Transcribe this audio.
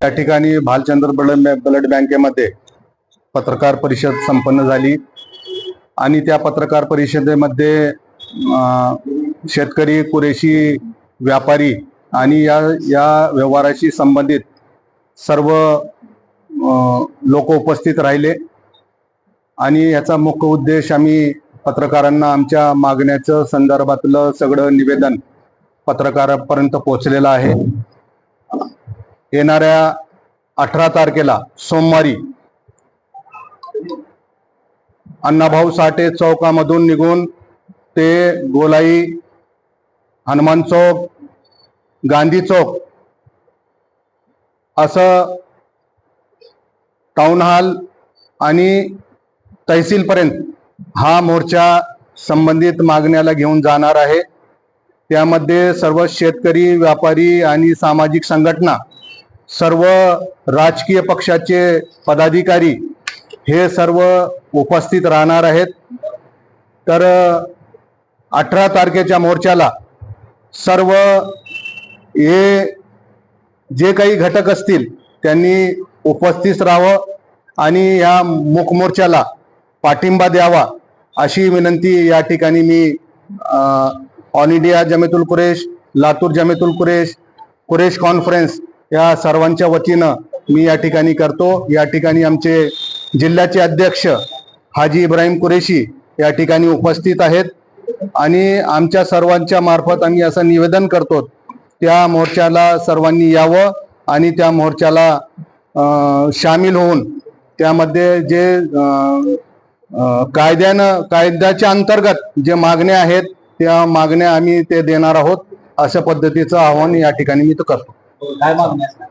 या ठिकाणी Bhalchandra blood blood बँकेमध्ये पत्रकार परिषद संपन्न झाली. आणि त्या पत्रकार परिषदेमध्ये शेतकरी कुरेशी व्यापारी आणि या या व्यवहाराशी संबंधित सर्व लोक उपस्थित राहिले. आणि याचा मुख्य उद्देश आम्ही पत्रकारांना आमच्या मागण्याचं संदर्भातलं सगळं निवेदन पत्रकारापर्यंत पोहोचलेलं आहे. येणाऱ्या अठरा तारखेला सोमवारी अण्णाभाऊ साठे चौकामधून निघून ते गोलाई हनुमान चौक गांधी चौक असं टाउन हॉल आणि तहसीलपर्यंत हा मोर्चा संबंधित मागण्याला घेऊन जाणार आहे. त्यामध्ये सर्व शेतकरी व्यापारी आणि सामाजिक संघटना सर्व राजकीय पक्षाचे पदाधिकारी हे सर्व उपस्थित राहणार आहेत. तर अठरा तारखेच्या मोर्चाला सर्व हे जे काही घटक असतील त्यांनी उपस्थित राहावं आणि या मूक मोर्चाला पाठिंबा द्यावा अशी विनंती या ठिकाणी मी all India Jamiatul Quresh Latur Jamiatul Quresh Quresh conference या सर्वांच्या वतीनं मी या ठिकाणी करतो. या ठिकाणी आमचे जिल्ह्याचे अध्यक्ष हाजी इब्राहिम कुरेशी या ठिकाणी उपस्थित आहेत. आणि आमच्या सर्वांच्या मार्फत आम्ही असं निवेदन करतो त्या मोर्चाला सर्वांनी यावं आणि त्या मोर्चाला सामील होऊन त्यामध्ये जे कायद्यानं कायद्याच्या अंतर्गत जे मागण्या आहेत त्या मागण्या आम्ही ते देणार आहोत अशा पद्धतीचं आव्हान या ठिकाणी मी तो करतो. काय मागणी असणार?